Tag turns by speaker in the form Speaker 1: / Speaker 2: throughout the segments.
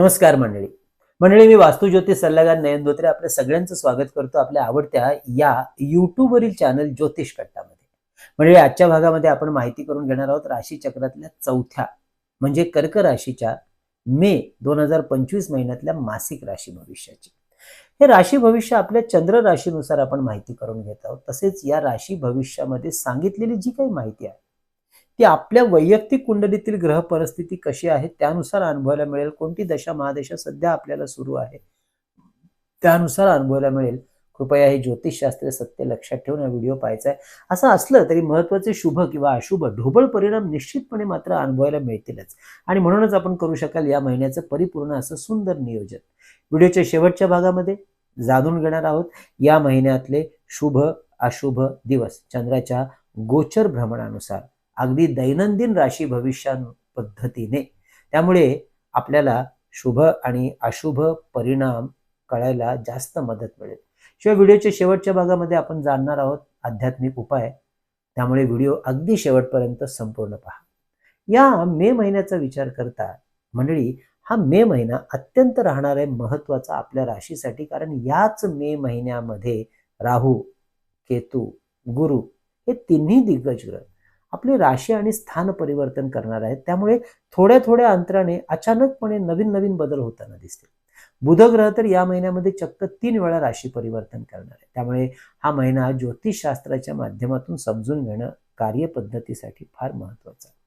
Speaker 1: नमस्कार मंडळी. मंडळी मी वास्तुज्योतिष सल्लागार नयन धोत्रे आपल्या सगळ्यांचं स्वागत करतो आपल्या आवडत्या या युट्यूबवरील चॅनल ज्योतिष कट्टामध्ये. मंडळी आजच्या भागामध्ये आपण माहिती करून घेणार आहोत राशी चक्रातल्या चौथ्या म्हणजे कर्क राशीच्या मे दोन हजार पंचवीस महिन्यातल्या मासिक राशी भविष्याची. हे राशी भविष्य आपल्या चंद्र राशीनुसार आपण माहिती करून घेत आहोत. तसेच या राशी भविष्यामध्ये सांगितलेली जी काही माहिती आहे ती आपल्या वैयक्तिक कुंडलीतील ग्रह परिस्थिती कशी आहे त्यानुसार अनुभवायला मिळेल. कोणती दशा महादशा सध्या आपल्याला सुरू आहे त्यानुसार अनुभवायला मिळेल. कृपया हे ज्योतिषशास्त्रीय सत्य लक्षात ठेवून हा व्हिडिओ पाहायचा आहे. असं असलं तरी महत्त्वाचे शुभ किंवा अशुभ ढोबळ परिणाम निश्चितपणे मात्र अनुभवायला मिळतीलच. आणि म्हणूनच आपण करू शकाल या महिन्याचं परिपूर्ण असं सुंदर नियोजन. व्हिडिओच्या शेवटच्या भागामध्ये जाणून घेणार आहोत. या महिन्यातले शुभ अशुभ दिवस. चंद्राच्या गोचर भ्रमणानुसार. अगदी दैनंदिन राशी भविष्यान पद्धतीने. त्यामुळे आपल्याला शुभ आणि अशुभ परिणाम कळायला जास्त मदत मिळेल. शिवाय व्हिडिओच्या शेवटच्या भागामध्ये आपण जाणणार आहोत आध्यात्मिक उपाय. त्यामुळे व्हिडिओ अगदी शेवटपर्यंत संपूर्ण पहा. या मे महिन्याचा विचार करता मंडळी हा मे महिना अत्यंत राहणार आहे महत्त्वाचा आपल्या राशीसाठी कारण याच मे महिन्यामध्ये राहू केतू गुरु हे तिन्ही दिग्गज ग्रह आपली राशी आणि स्थान परिवर्तन करणार आहेत. त्यामुळे थोड्या थोड्या अंतराने अचानकपणे नवीन नवीन बदल होताना दिसतील. बुध ग्रह तर या महिन्यामध्ये चक्क तीन वेळा राशी परिवर्तन करणार आहे. त्यामुळे हा महिना ज्योतिषशास्त्राच्या माध्यमातून समजून घेणं कार्यपद्धतीसाठी फार महत्वाचं आहे.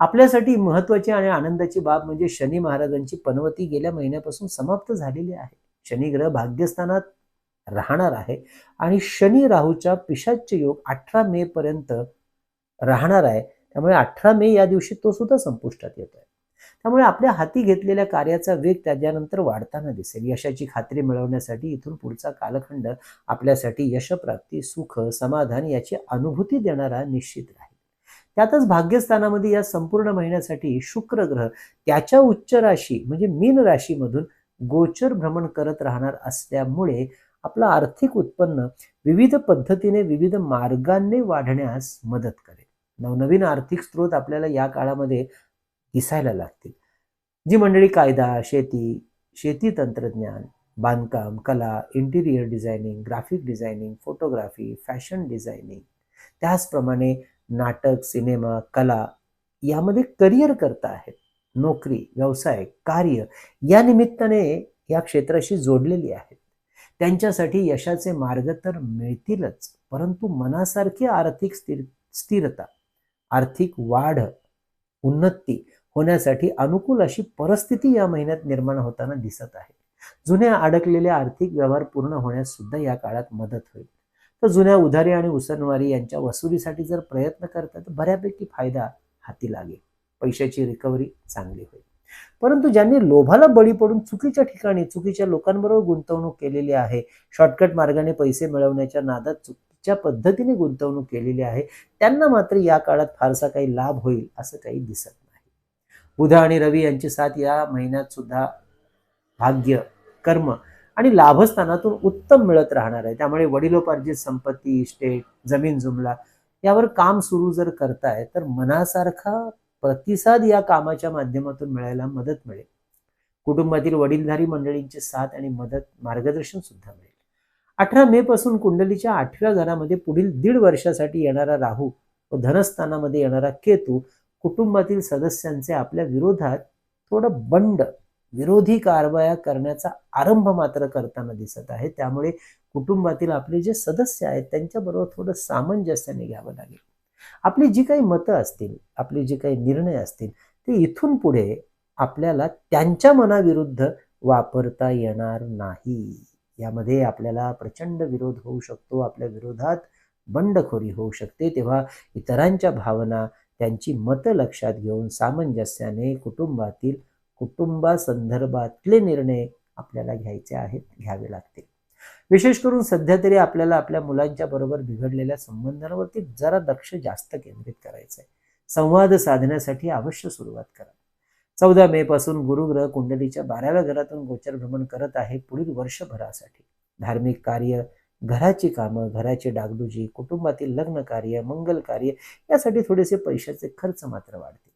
Speaker 1: आपल्यासाठी महत्वाची आणि आनंदाची बाब म्हणजे शनी महाराजांची पनवती गेल्या महिन्यापासून समाप्त झालेली आहे. शनी ग्रह भाग्यस्थानात राहणार आहे आणि शनी राहूच्या पिशाच्य योग अठरा मे पर्यंत राहणार आहे. त्यामुळे अठरा मे या दिवशी तो सुद्धा संपुष्टात येत आहे त्यामुळे आपल्या हाती घेतलेल्या कार्याचा वेग त्याच्यानंतर वाढताना दिसेल. यशाची खात्री मिळवण्यासाठी इथून पुढचा कालखंड आपल्यासाठी यशप्राप्ती सुख समाधान याची अनुभूती देणारा निश्चित राहील. त्यातच भाग्यस्थानामध्ये या संपूर्ण महिन्यासाठी शुक्र ग्रह त्याच्या उच्च राशी म्हणजे मीन राशीमधून गोचर भ्रमण करत राहणार असल्यामुळे आपलं आर्थिक उत्पन्न विविध पद्धतीने विविध मार्गांनी वाढण्यास मदत करेल. नवनवीन आर्थिक स्रोत आपल्याला या काळामध्ये दिसायला लागतील. जी मंडळी कायदा शेती शेती तंत्रज्ञान बांधकाम कला interior designing graphic designing photography fashion designing त्याचप्रमाणे नाटक सिनेमा कला यामध्ये करिअर करता आहेत. नोकरी व्यवसाय कार्य या निमित्ताने या क्षेत्राशी जोडलेली आहेत. त्यांच्यासाठी यशाचे मार्ग तर मिळतीलच परंतु मनासारखी आर्थिक स्थिर स्थिरता आर्थिक वाढ उन्नती होण्यासाठी अनुकूल अशी परिस्थिती या महिन्यात निर्माण होताना दिसत आहे. जुन्या अडकलेल्या आर्थिक व्यवहार पूर्ण होण्यास सुद्धा या काळात मदत होईल. तर जुन्या उधारी आणि उसनवारी यांच्या वसुलीसाठी जर प्रयत्न करतात तर बऱ्यापैकी फायदा हाती लागेल. पैशाची रिकव्हरी चांगली होईल. परंतु ज्यांनी लोभाला बळी पडून चुकीच्या ठिकाणी चुकीच्या लोकांबरोबर गुंतवणूक केलेली आहे शॉर्टकट मार्गाने पैसे मिळवण्याच्या नादात चुक ज्या पद्धतीने गुंतवणूक केलेली आहे त्यांना मात्र या काळात फारसा काही लाभ होईल असं काही दिसत नाही. बुध आणि रवी यांची साथ या महिन्यात सुद्धा भाग्य कर्म आणि लाभस्थानातून उत्तम मिळत राहणार आहे. त्यामुळे वडिलोपार्जित संपत्ती इस्टेट जमीन जुमला यावर काम सुरू जर करताय तर मनासारखा प्रतिसाद या कामाच्या माध्यमातून मिळायला मदत मिळेल. कुटुंबातील वडीलधारी मंडळींची साथ आणि मदत मार्गदर्शन सुद्धा मिळेल. अठरा मे पासून कुंडलीच्या आठव्या घरामध्ये पुढील दीड वर्षासाठी येणारा राहू व धनस्थानामध्ये येणारा केतू कुटुंबातील सदस्यांचे आपल्या विरोधात थोडं बंड विरोधी कारवाया करण्याचा आरंभ मात्र करताना दिसत आहे. त्यामुळे कुटुंबातील आपले जे सदस्य आहेत त्यांच्याबरोबर थोडं सामंजस्याने घ्यावं लागेल. आपली जी काही मतं असतील आपले जे काही निर्णय असतील ते इथून पुढे आपल्याला त्यांच्या मनाविरुद्ध वापरता येणार नाही. यामध्ये आपल्याला प्रचंड विरोध होऊ शकतो आपल्या विरोधात बंडखोरी होऊ शकते. तेव्हा इतरांच्या भावना त्यांची मतं लक्षात घेऊन सामंजस्याने कुटुंबातील कुटुंबासंदर्भातले निर्णय आपल्याला घ्यायचे आहेत घ्यावे लागतील. विशेष करून सध्या तरी आपल्याला आपल्या मुलांच्या बरोबर बिघडलेल्या संबंधांवरती जरा लक्ष जास्त केंद्रित करायचं आहे संवाद साधण्यासाठी अवश्य सुरुवात करा. चौदा मे पासून गुरुग्रह कुंडलीच्या बाराव्या घरातून गोचर भ्रमण करत आहे पुढील वर्षभरासाठी. धार्मिक कार्य घराची कामं घराची डागडुजी कुटुंबातील लग्न कार्य मंगल कार्य यासाठी थोडेसे पैशाचे खर्च मात्र वाढतील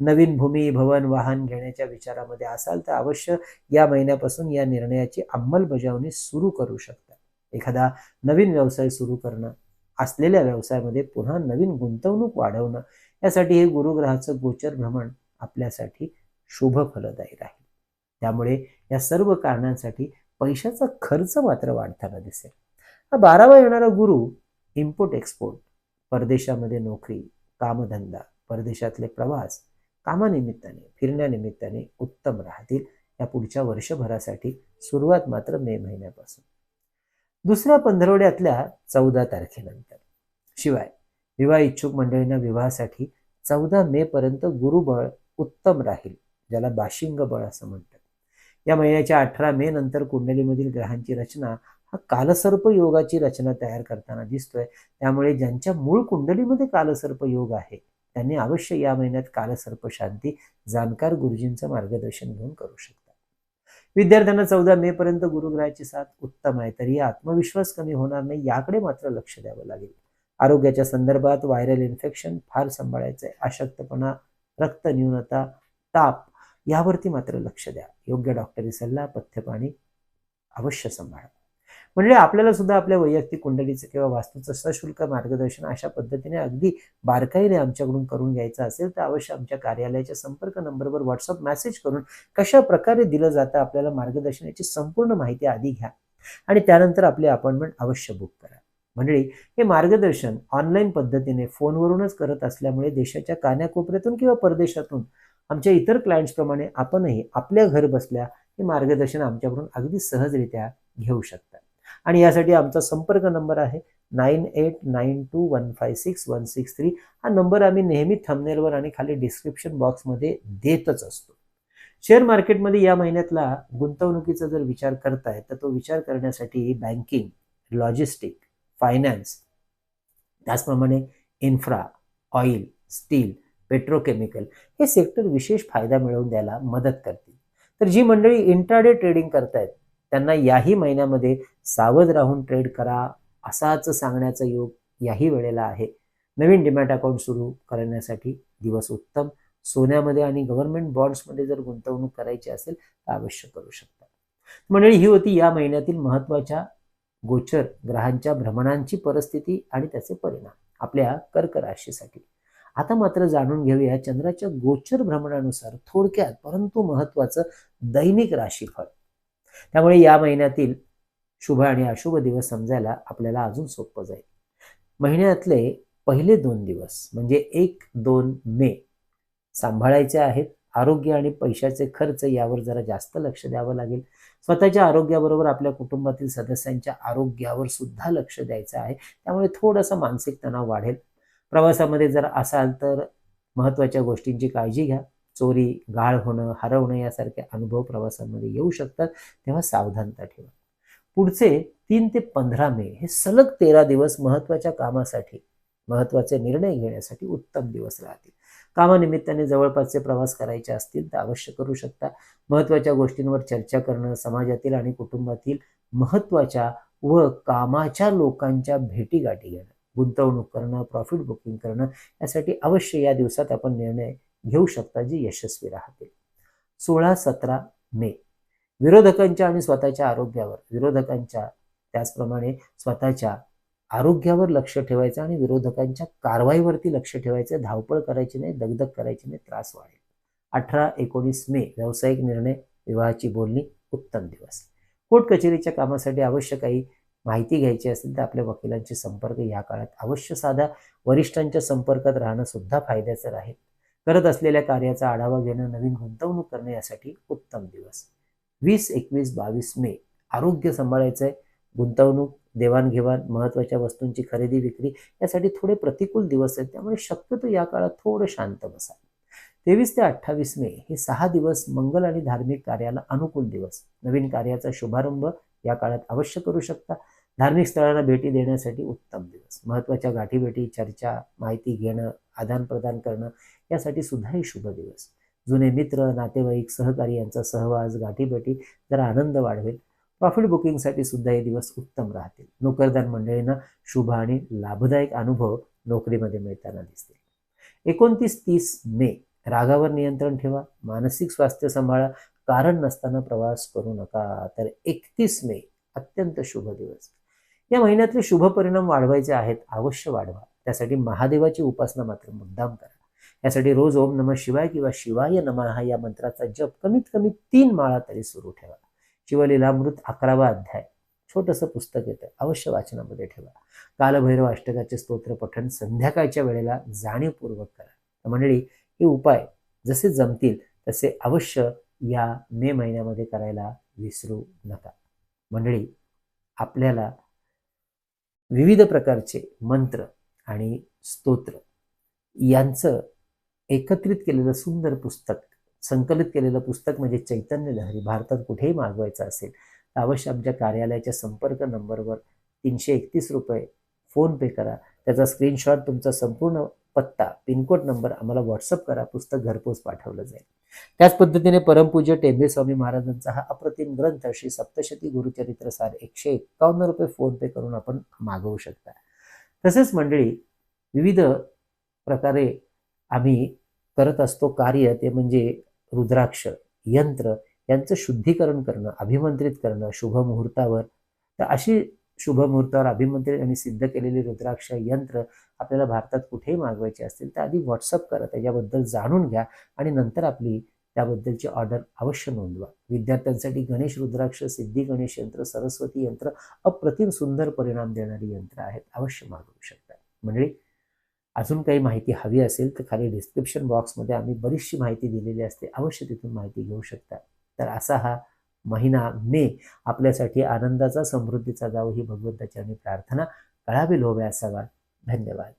Speaker 1: नवीन भूमी भवन वाहन घेण्याच्या विचारामध्ये असाल तर अवश्य या महिन्यापासून या निर्णयाची अंमलबजावणी सुरू करू शकता. एखादा नवीन व्यवसाय सुरू करणं असलेल्या व्यवसायामध्ये पुन्हा नवीन गुंतवणूक वाढवणं यासाठी हे गुरुग्रहाचं गोचर भ्रमण आपल्यासाठी शुभ फलदायी राहील. त्यामुळे या सर्व कारणांसाठी पैशाचा खर्च मात्र वाढताना दिसेल. हा बारावा येणारा गुरु इम्पोर्ट एक्सपोर्ट परदेशामध्ये नोकरी कामधंदा परदेशातले प्रवास कामानिमित्ताने फिरण्यानिमित्ताने उत्तम राहतील या पुढच्या वर्षभरासाठी सुरुवात मात्र मे महिन्यापासून. दुसऱ्या पंधरवड्यातल्या चौदा तारखेनंतर. शिवाय विवाह इच्छुक मंडळींना विवाहासाठी चौदा मे पर्यंत गुरुबळ उत्तम राहील ज्याला बाशिंग बळ असं म्हणतात. या महिन्याच्या अठरा मे नंतर कुंडलीमधील ग्रहांची रचना हा कालसर्प योगाची रचना तयार करताना दिसतोय. त्यामुळे ज्यांच्या मूळ कुंडलीमध्ये कालसर्प योग आहे त्यांनी अवश्य या महिन्यात कालसर्प शांती जाणकार गुरुजींचं मार्गदर्शन घेऊन करू शकतात. विद्यार्थ्यांना चौदा मे पर्यंत गुरुग्रहाची साथ उत्तम आहे तरी आत्मविश्वास कमी होणार नाही याकडे मात्र लक्ष द्यावं लागेल. आरोग्याच्या संदर्भात व्हायरल इन्फेक्शन फार सांभाळायचं आहे अशक्तपणा रक्त न्यूनता ताप यावरती मात्र लक्ष द्या. योग्य डॉक्टरी सल्ला पथ्यपाणी अवश्य सांभाळा. म्हणजे आपल्याला सुद्धा आपल्या वैयक्तिक कुंडलीचं किंवा वास्तूचं सशुल्क मार्गदर्शन अशा पद्धतीने अगदी बारकाईने आमच्याकडून करून घ्यायचं असेल तर अवश्य आमच्या कार्यालयाच्या संपर्क नंबरवर व्हॉट्सअप मेसेज करून कशा प्रकारे दिलं जातं आपल्याला मार्गदर्शनाची संपूर्ण माहिती आधी घ्या. आणि त्यानंतर आपली अपॉइंटमेंट अवश्य बुक करा. मंडळी हे मार्गदर्शन ऑनलाईन पद्धतीने फोनवरूनच करत असल्यामुळे देशाच्या कान्याकोपऱ्यातून किंवा परदेशातून आमच्या इतर क्लायंट्सप्रमाणे आपणही आपल्या घर बसल्या हे मार्गदर्शन आमच्याकडून अगदी सहजरित्या घेऊ शकता. आणि यासाठी आमचा संपर्क नंबर आहे nine eight nine two one five six one six three. हा नंबर आम्ही नेहमी थंबनेलवर आणि खाली डिस्क्रिप्शन बॉक्समध्ये देतच असतो. शेअर मार्केटमध्ये या महिन्यातला गुंतवणुकीचा जर विचार करताय तर तो विचार करण्यासाठी बँकिंग लॉजिस्टिक फायनान्स त्याचप्रमाणे इन्फ्रा ऑइल स्टील पेट्रोकेमिकल हे सेक्टर विशेष फायदा मिळवून द्यायला मदत करतील. तर जी मंडळी इंट्राडे ट्रेडिंग करतायत त्यांना याही महिन्यामध्ये सावध राहून ट्रेड करा असाच सांगण्याचा योग याही वेळेला आहे. नवीन डिमॅट अकाउंट सुरू करण्यासाठी दिवस उत्तम. सोन्यामध्ये आणि गव्हर्नमेंट बॉन्ड्समध्ये जर गुंतवणूक करायची असेल तर अवश्य करू शकता. मंडळी ही होती या महिन्यातील महत्त्वाच्या गोचर ग्रहांच्या भ्रमणांची परिस्थिती आणि त्याचे परिणाम आपल्या कर्क राशीसाठी आता मात्र जाणून घेऊया चंद्राच्या गोचर भ्रमणानुसार थोडक्यात परंतु महत्वाचं दैनिक राशीफळ. त्यामुळे या महिन्यातील शुभ आणि अशुभ दिवस समजायला आपल्याला अजून सोपं जाईल. महिन्यातले पहिले दोन दिवस म्हणजे एक दोन मे सांभाळायचे आहेत. आरोग्य आणि पैशाचे खर्च यावर जरा जास्त लक्ष द्यावं लागेल. स्वतःच्या आरोग्याबरोबर आपल्या कुटुंबातील सदस्यांच्या आरोग्यावर सुद्धा लक्ष द्यायचं आहे. त्यामुळे थोडासा मानसिक तणाव वाढेल. प्रवासामध्ये जर असाल तर महत्त्वाच्या गोष्टींची काळजी घ्या. चोरी गाळ होणं हरवणं यासारखे अनुभव प्रवासामध्ये येऊ शकतात. तेव्हा सावधानता ठेवा. पुढचे तीन ते पंधरा मे हे सलग तेरा दिवस महत्त्वाच्या कामासाठी महत्त्वाचे निर्णय घेण्यासाठी उत्तम दिवस राहतील. कामानिमित्ताने जवळपासचे प्रवास करायचे असतील तर अवश्य करू शकता. महत्त्वाच्या गोष्टींवर चर्चा करणं समाजातील आणि कुटुंबातील महत्त्वाच्या व कामाच्या लोकांच्या भेटीगाठी घेणं गुंतवणूक करणं प्रॉफिट बुकिंग करणं यासाठी अवश्य या दिवसात आपण निर्णय घेऊ शकता जे यशस्वी राहतील. सोळा सतरा मे विरोधकांच्या आणि स्वतःच्या आरोग्यावर विरोधकांच्या त्याचप्रमाणे स्वतःच्या आरोग्यावर लक्ष ठेवायचं आणि विरोधकांच्या कारवाईवरती लक्ष ठेवायचं धावपळ करायची नाही दगदग करायची नाही त्रास वाढेल. अठरा एकोणीस मे व्यावसायिक निर्णय विवाहाची बोलणी उत्तम दिवस. कोर्ट कचेरीच्या कामासाठी आवश्यक काही माहिती घ्यायची असेल तर आपल्या वकिलांचे संपर्क या काळात अवश्य साधा. वरिष्ठांच्या संपर्कात राहणं सुद्धा फायद्याचं राहील. करत असलेल्या कार्याचा आढावा घेणं नवीन गुंतवणूक करणे यासाठी उत्तम दिवस. वीस एकवीस बावीस मे आरोग्य सांभाळायचं आहे गुंतवणूक देवाणघेवाण महत्त्वाच्या वस्तूंची खरेदी विक्री यासाठी थोडे प्रतिकूल दिवस आहेत. त्यामुळे शक्यतो या काळात थोडं शांत बसा. तेवीस ते अठ्ठावीस मे हे सहा दिवस मंगल आणि धार्मिक कार्याला अनुकूल दिवस. नवीन कार्याचा शुभारंभ या काळात अवश्य करू शकता. धार्मिक स्थळांना भेटी देण्यासाठी उत्तम दिवस. महत्त्वाच्या गाठीभेटी चर्चा माहिती घेणं आदान प्रदान करणं यासाठी सुद्धा हे शुभ दिवस. जुने मित्र नातेवाईक सहकारी यांचा सहवास गाठीभेटी जरा आनंद वाढवेल. प्रॉफिट बुकिंगसाठी सुद्धा हे दिवस उत्तम राहतील. नोकरदार मंडळींना शुभ आणि लाभदायक अनुभव नोकरीमध्ये मिळताना दिसतील. एकोणतीस तीस मे रागावर नियंत्रण ठेवा मानसिक स्वास्थ्य सांभाळा कारण नसताना प्रवास करू नका. तर एकतीस मे अत्यंत शुभ दिवस. या महिन्यातले शुभ परिणाम वाढवायचे आहेत अवश्य वाढवा. त्यासाठी महादेवाची उपासना मात्र मुद्दाम करा. यासाठी रोज ओम नम शिवाय किंवा शिवाय नमः या मंत्राचा जप कमीत कमी तीन माळा तरी सुरू ठेवा. शिवलीलामृत अकरावा अध्याय. छोटंसं पुस्तक येतं. अवश्य वाचनामध्ये ठेवा. कालभैरव अष्टकाचे स्तोत्र पठण संध्याकाळच्या वेळेला जाणीवपूर्वक करा. तर मंडळी हे उपाय जसे जमतील तसे अवश्य या मे महिन्यामध्ये करायला विसरू नका. मंडळी आपल्याला विविध प्रकारचे मंत्र आणि स्तोत्र यांचं एकत्रित केलेलं सुंदर पुस्तक संकलित केलेलं पुस्तक म्हणजे चैतन्य लहरी भारतात कुठेही मागवायचं असेल तर अवश्य आमच्या कार्यालयाच्या संपर्क नंबरवर तीनशे एकतीस रुपये फोनपे करा. त्याचा स्क्रीनशॉट तुमचा संपूर्ण पत्ता पिनकोड नंबर आम्हाला व्हॉट्सअप करा पुस्तक घरपोच पाठवलं जाईल. त्याच पद्धतीने परमपूज्य टेंबे स्वामी महाराजांचा हा अप्रतिम ग्रंथ श्री सप्तशती गुरुचरित्र सार एकशे एक्कावन्न रुपये फोनपे करून आपण मागवू शकता. तसेच मंडळी विविध प्रकारे आम्ही करत असतो कार्य ते म्हणजे रुद्राक्ष यंत्र यांचं शुद्धीकरण करणं अभिमंत्रित करणं शुभ मुहूर्तावर. तर अशी शुभ मुहूर्तावर अभिमंत्रित आणि सिद्ध केलेली रुद्राक्ष यंत्र आपल्याला भारतात कुठेही मागवायचे असतील तर आधी व्हॉट्सअप करा त्याच्याबद्दल जाणून घ्या आणि नंतर आपली त्याबद्दलची ऑर्डर अवश्य नोंदवा. विद्यार्थ्यांसाठी गणेश रुद्राक्ष सिद्धी गणेश यंत्र सरस्वती यंत्र अप्रतिम सुंदर परिणाम देणारी यंत्र आहेत अवश्य मागवू शकता. मंडळी अजून काही माहिती हवी असेल तर खाली डिस्क्रिप्शन बॉक्समध्ये आम्ही बरीचशी माहिती दिलेली असते. अवश्य तिथून माहिती घेऊ शकता. तर असा हा महिना मे. आपल्यासाठी आनंदाचा समृद्धीचा जावं ही भगवंताची आम्ही प्रार्थना. कळावी लोव्या हो असावा धन्यवाद.